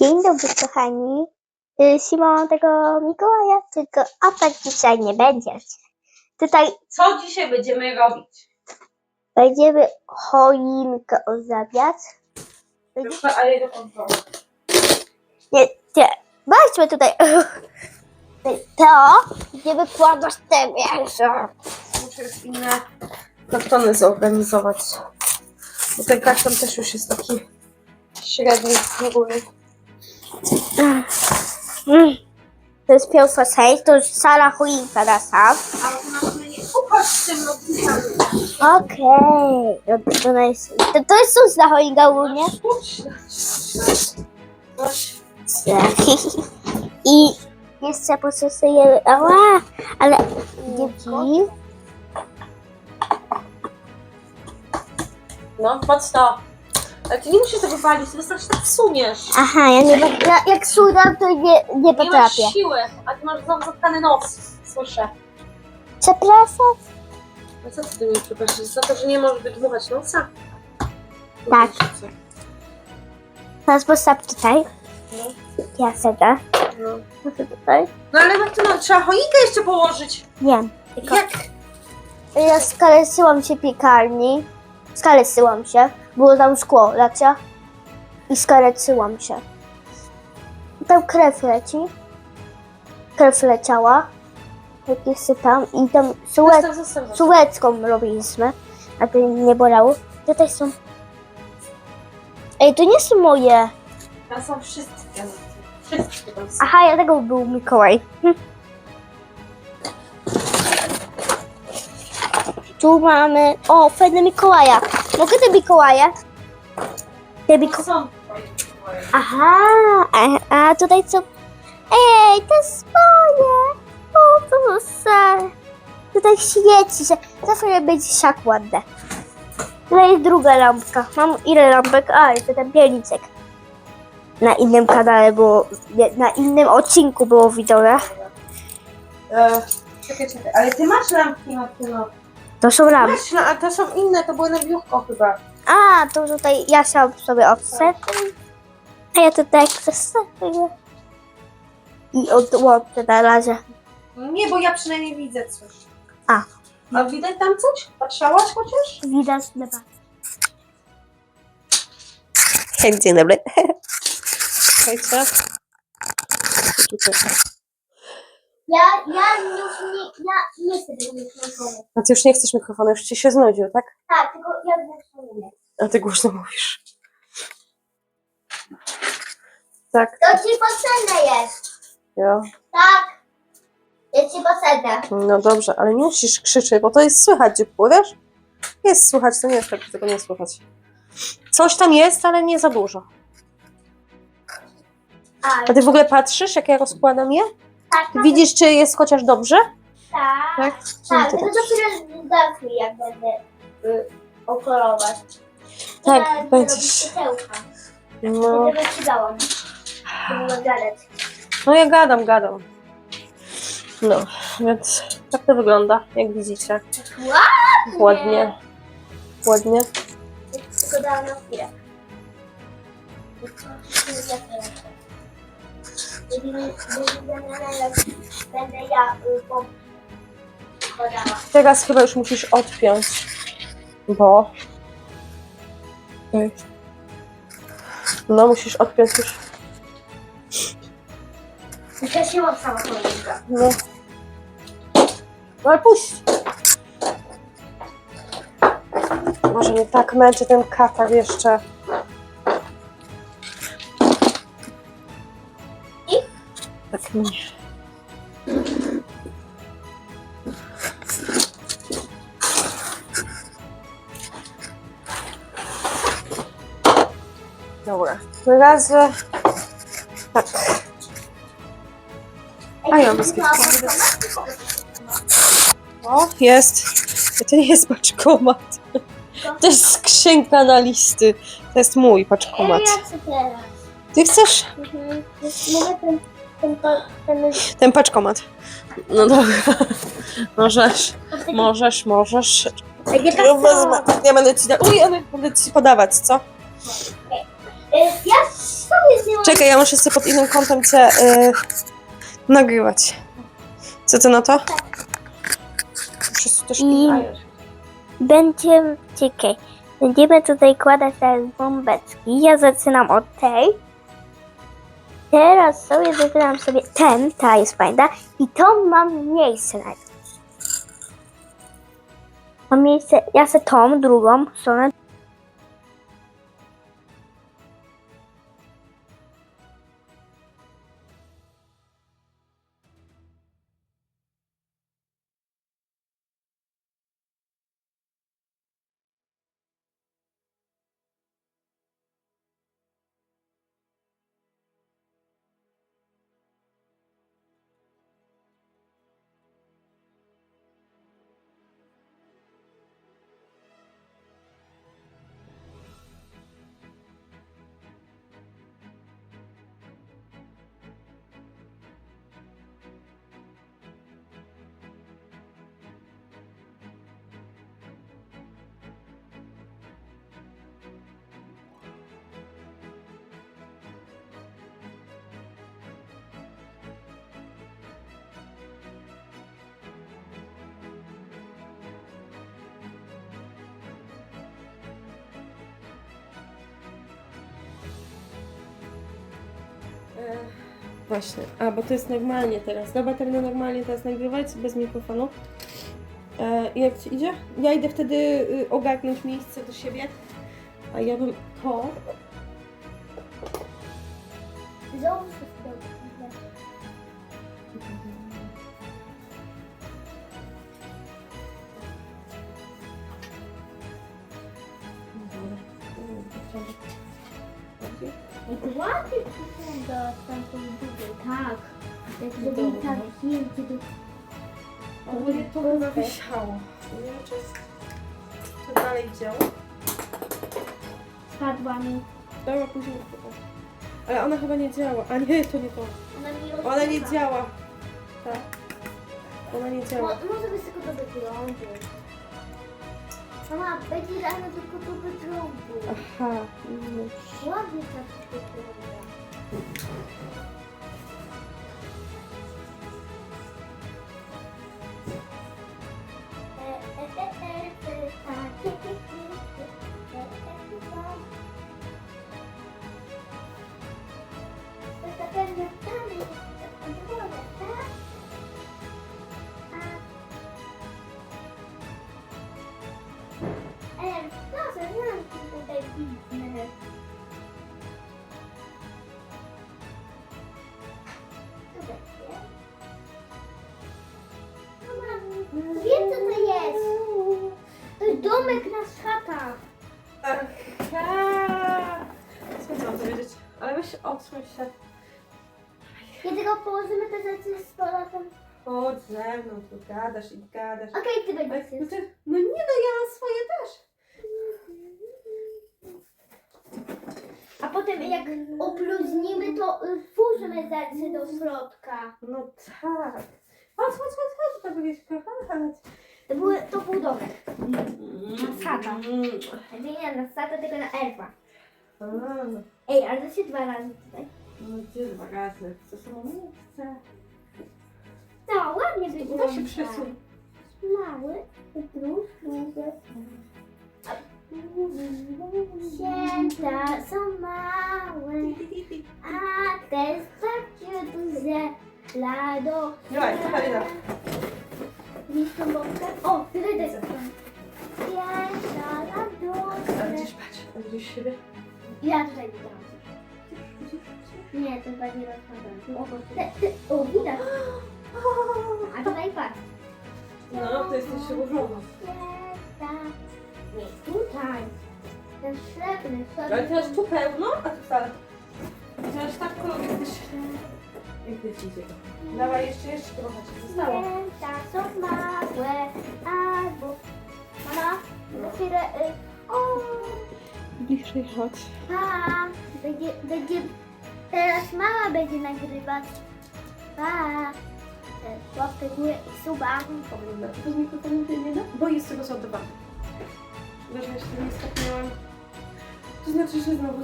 Dzień dobry, kochani. Y, Simon tego Mikołaja, tylko a tak dzisiaj nie będzie. Tutaj Co dzisiaj będziemy robić? będziemy choinkę ozdabiać. Proszę, ale jego kontrolę. Nie, nie. Weźmy tutaj to, gdzie wykładasz te mięso. Muszę już inne kartony zorganizować. Bo ten karton też już jest taki średni ogólnie. Mm. To jest pierwsza część, to jest cała choinka nasza. Ale to na mnie nie upaść z tym lotnisem. Okej. No To, to, jest, to, to jest sztuczna choinka ogólnie. Coś. I jeszcze potrzebujemy. Ała, ale dzieci. No, patrz to. Ale ty nie musisz tego walić, ty wystarczy tak wsuniesz. Aha, ja nie ja, jak słucham, to nie, nie Nie masz potrafię. siły, a ty masz znowu zatkany nos. Słyszę. Przepraszam. No co ty ty mi przepraszam? Za to, że nie możesz wydmuchać nosa? Tak. Teraz postaw tutaj. No. Ja sobie. No. No to tutaj. no ale Martyno, trzeba choinkę jeszcze położyć. Wiem. Tylko Jak? ja skalesyłam się piekarni. Skalesyłam się. Było tam szkło, racja? I skalesyłam się. I tam krew leci. Krew leciała. Jak tam. I tam zostaw. sułecką robiliśmy. A to nie bolało. Tutaj są. Ej, to nie są moje. Tam są wszystkie. Wszystkie tam są. Aha, ja tego był Mikołaj. Tu mamy. O, fajne Mikołaja. Mogę te Mikołaje? Te Miko... są. Aha, a, a tutaj co? Ej, to jest moje. O, to są Tutaj świeci się. Zawsze będzie siak ładne. Tutaj jest druga lampka. Mam ile lampek? A, jeszcze ten piernicek. Na innym kanale było, na innym odcinku było widziane. E, czekaj, czekaj, ale ty masz lampki Martyno. To są no, a to są inne, to były na biurko chyba. A, to tutaj ja chciałam sobie odset. A ja tutaj zostawię. I odłączę na razie. Nie, bo ja przynajmniej widzę coś. A. A widać tam coś? Patrzałaś chociaż? Widać chyba. Dzień dobry. Słuchajcie. Tutaj. Ja, ja już nie, ja nie chcę tego mikrofonu. A ty już nie chcesz mikrofonu, już ci się znudził, tak? Tak, tylko ja głośno mówię. A ty głośno mówisz. Tak, To ci potrzebne jest. ja. Tak. Jest ci potrzebne. No dobrze, ale nie musisz krzyczeć, bo to jest słychać, gdzie pływasz. Jest słychać, to nie jest tak, że tego nie słychać. Coś tam jest, ale nie za dużo. A, A ty w ogóle patrzysz, jak ja rozkładam je? Tak, tak. Widzisz, czy jest chociaż dobrze? Tak, Tak? tak. Ty To dopiero jak będę y, okolować. Tak, Ja będziesz. No, Będę galet. no ja gadam, gadam. No, więc tak to wygląda, jak widzicie. Ładnie. Ładnie. Tylko dałam na chwilę. Teraz chyba już musisz odpiąć, bo... No, musisz odpiąć już. Mam sama. No. No ale puść. Może mnie tak męczy ten katar jeszcze. Tak mnie. Dobra, razie tak. A ja O, jest. To nie jest paczkomat. To jest skrzynka na listy. To jest mój paczkomat. Teraz. Ty chcesz Mhm. Mogę ten, ten, ten, ten paczkomat? No dobra. Możesz, możesz, możesz. A Ja wezmę. Ja będę ci, da- Uj, ale będę ci podawać, co? Ja sobie. Czekaj, ja muszę sobie pod innym kątem cię y, nagrywać. Co ty na to? Wszyscy też I- Będziemy, czekaj, będziemy tutaj kładać teraz bombeczki. Ja zaczynam od tej. Teraz sobie wybieram sobie ten, ta jest fajna. I to mam miejsce na. Mam miejsce, ja chcę tą, drugą stronę. Właśnie, a bo to jest normalnie teraz. Dobra, tak na normalnie teraz nagrywać bez mikrofonu. E, jak ci idzie? Ja idę wtedy y, ogarnąć miejsce do siebie. A ja bym to. Ładnie wygląda tamtą długo, tak. Jak zrobili tak zdjęcie do... Ogólnie to chyba wisiało. Nie wiem, czy dalej działo? Spadła mi. Dobra, później chyba. Ale ona chyba nie działa. A nie, to nie to. Ona mi Ona nie działa. Tak. Ona nie Mo- działa. Może być tylko do wyglądu. Mama, będzie rano tylko do wyglądu. Aha. Już. Ładnie tak będzie? Mama, wiem co to jest. To jest domek na szatach. Co mam powiedzieć? Ale weź odsuń się. Kiedy go położymy, to rzeczy z powrotem. Chodź ze mną, tu gadasz i gadasz. Okej, ty będziesz. no, no nie włożymy rzeczy do środka. No tak. Chodź, chodź, chodź, chodź, to będziesz kochać. To, były, to był domek. Sata. Mm. Nie na sata, tylko na elfa. A, Ej, ale to się dwa razy tutaj. No gdzie dwa razy? To samo miejsce. No, ładnie To wygląda. się przesuń. Mały, drugi, drugi. Święta są małe, a te takie duże dla do. Dawaj, Halina. Tą bombkę? O, tutaj też. Święta A radość. gdzieś patrz, a gdzieś siebie. Ja tutaj widziałam. Nie, to bardziej rozkładam. O, te- te- o, widać. A tutaj patrz. No, to jesteś różowa. Święta. Nie, tutaj. Ten srebrny, Ale srebrny. teraz tu pełno, a tu wcale. Chociaż tak kolor jakbyś... Jak widzicie. Dawaj, jeszcze, jeszcze trochę ci zostało. Święta są małe, albo... Mama, za chwilę... Y, o, Bliżej chodź. pa, będzie, będzie... Teraz mama będzie nagrywać. Pa. Łapkę w górę i suba. Powinna. To z nie da? Bo jest tego są ja jeszcze nie stopniałam. To znaczy, że znowu.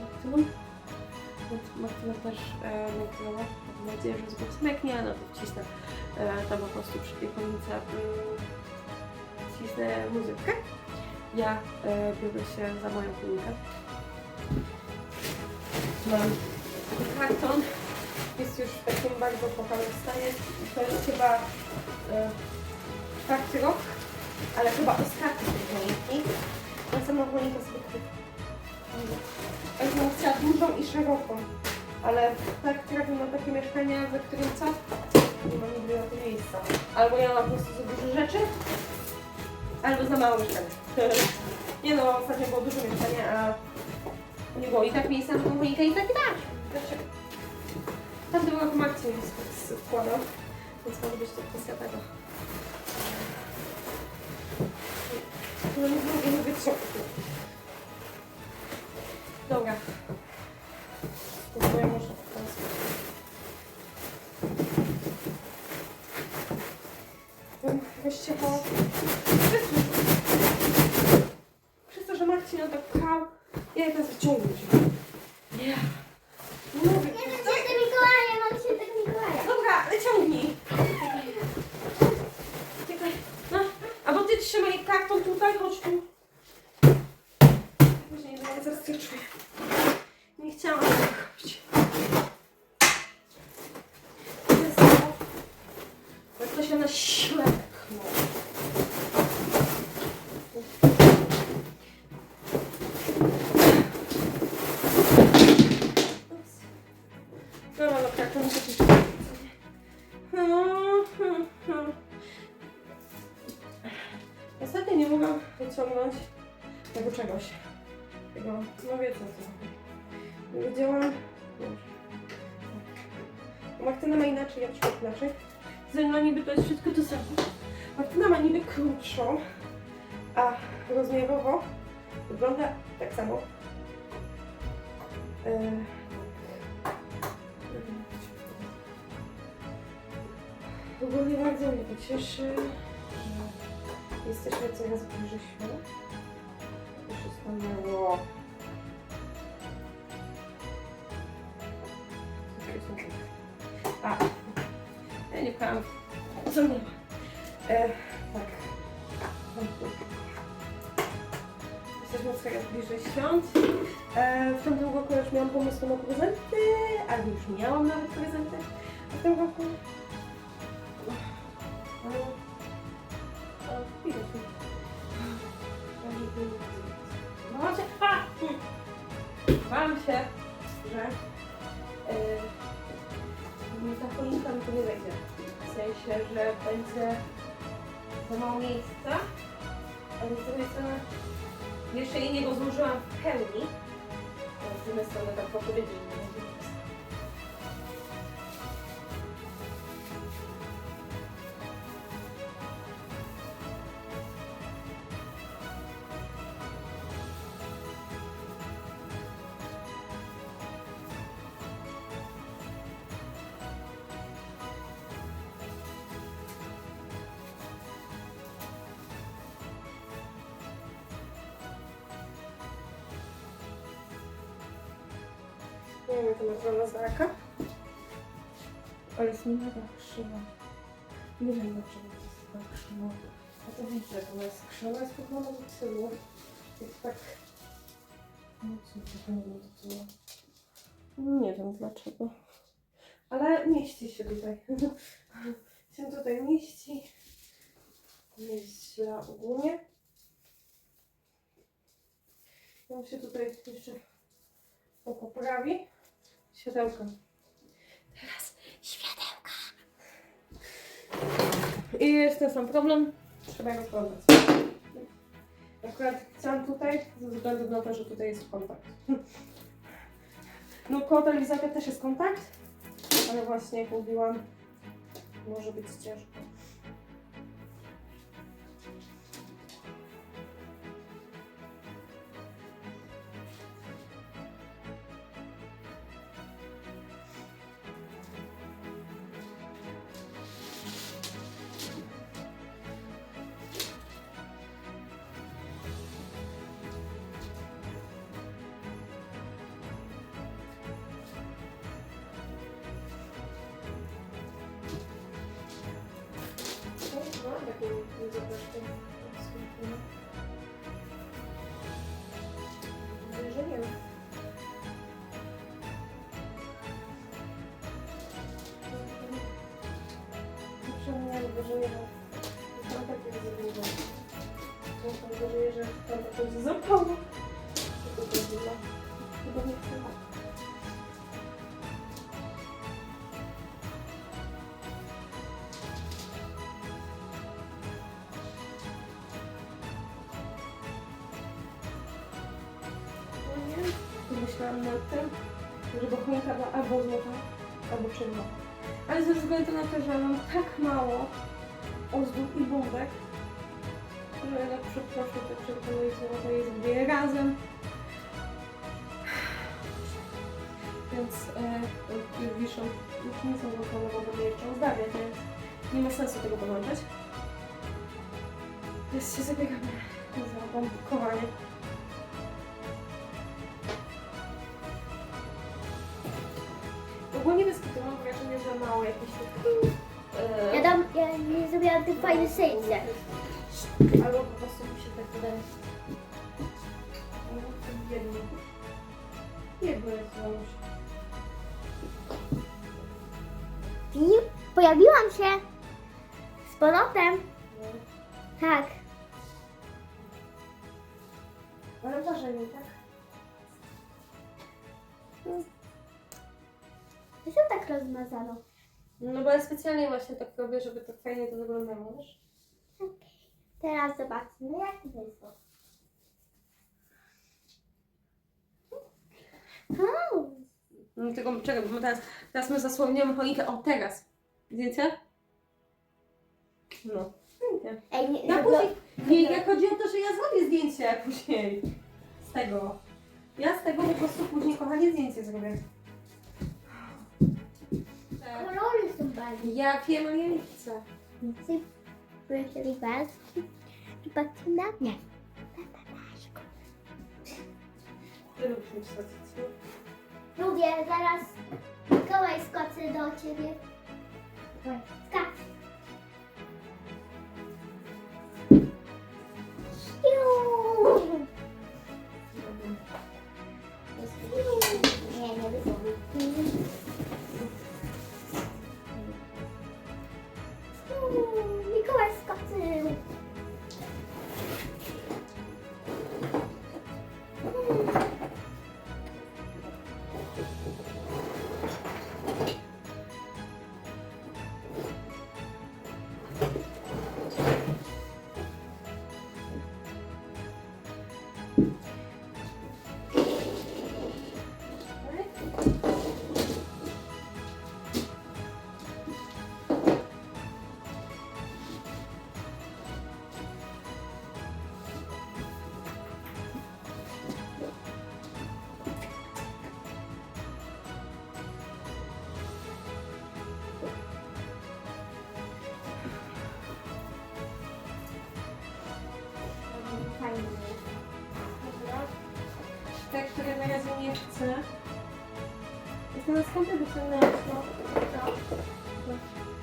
Martyną. Więc Martyna też e, nagrała. Mam nadzieję, że z głosu smeknie, no to wcisnę e, tam po prostu przy tej końcu mm, wcisnę muzyczkę. Ja e, biorę się za moją kolinkę. Mam karton. Jest już w takim bardzo kochanym stanie. To jest chyba e, rok, ale chyba ostatni tej choinki. Następną choinkę sobie kupię. Ja chciała dużą i szeroką, ale tak trafię na takie mieszkania, we którym co? Nie mam nigdy na to miejsca. Albo ja mam po prostu za dużo rzeczy, albo za mało mieszkania. nie no, ostatnio było dużo mieszkania, a nie było i tak miejsca na tą i tak i tak. Dlaczego? Tam był roku Marcin sk- składał, więc może być to kwestia tego. No nie mogę, nie wytrzymać. Dobra. Się na ślepek. Niby to jest wszystko to samo. Martyna ma niby krótszą, a rozmiarowo wygląda tak samo. E, Ogólnie bardzo mnie to cieszy, że jesteśmy coraz bliżej świata. To się stanęło. A, ja nie pchałam. Co nie ma? E, tak. Jesteśmy coraz bliżej świąt. E, w tamtym roku już miałam pomysł na prezenty, ale już miałam nawet prezenty. A w tym roku Mam się, a! Mam się, że yy, ta choinka mi tu nie wejdzie. Sensie, że będzie za mało miejsca, ale z drugiej strony jeszcze jej nie rozłożyłam w pełni. Z drugiej strony tak powiedzieć nie wiem, to wygląda z daleka. Ale jest mega krzywa. Nie wiem, dlaczego to jest tak krzywo. A to widzę, ona jest krzywa, jest pochłona do tyłu. Jest tak mocno pochłona do tyłu. Nie wiem dlaczego. Ale mieści się tutaj. się tutaj mieści. Nie jest źle ogólnie. Ja się tutaj jeszcze to poprawi. Światełka. Teraz światełka. I jest ten sam problem. Trzeba je rozwiązać. Akurat chciałam tutaj, ze względu na to, że tutaj jest kontakt. No koło telewizora też jest kontakt, ale właśnie jak mówiłam, może być ciężko. Движением. В общем, я регулировала. Nad tym, żeby choinka była albo złota, albo czerwona. Ale ze względu na to, że mam tak mało ozdób i bombek, że jednak przeproszę te czerwone i złote je zrobię razem. Więc e, już wiszą, już nie są gotowe, bo będę jeszcze ozdabiać, więc nie ma sensu tego podłączać. Więc się zabiegamy za bombkowanie. Że mało e, Ja dam, ja nie zrobiłam tych fajnych sejdzie. Albo po prostu mi się tak wydaje. No, to jedno. Jedno jest załóż. I pojawiłam się z powrotem. No. Tak. Ale wrażenie, tak? No bo ja specjalnie właśnie tak robię, żeby tak fajnie to wyglądało, wiesz? Teraz zobaczymy, jak wyszło. O, No tylko czekaj, bo my teraz, teraz my zasłoniemy choinkę. O, teraz! Zdjęcie? No. Pięknie. Ej, nie, Ja nie, później, nie, jak chodzi o to, że ja zrobię zdjęcie później z tego. Ja z tego po prostu później, kochanie, zdjęcie zrobię. Kolory są bardzo. Ja wiem, ale ja nie chcę. Były ribelski. Zobaczymy na mnie. Ty lubisz mieć stację. Lubię, zaraz Mikołaj skoczy do ciebie. Skacz. Razie nie chcę. Jest na skąpy wyciągnęłaś, no. Co?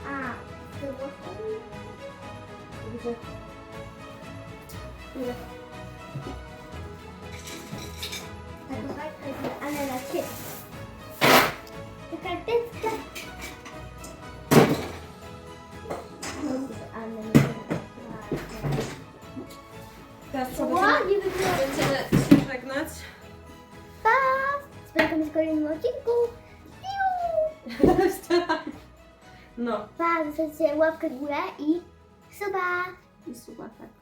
A, było Gdzie? Ile? Taka kartka jest, ale na ciebie. Ta karteczka. Ale na Teraz co będziemy, Ładnie kolejnym odcinku. Piu! No. Pa, zostawcie łapkę w górę i suba. I suba, tak.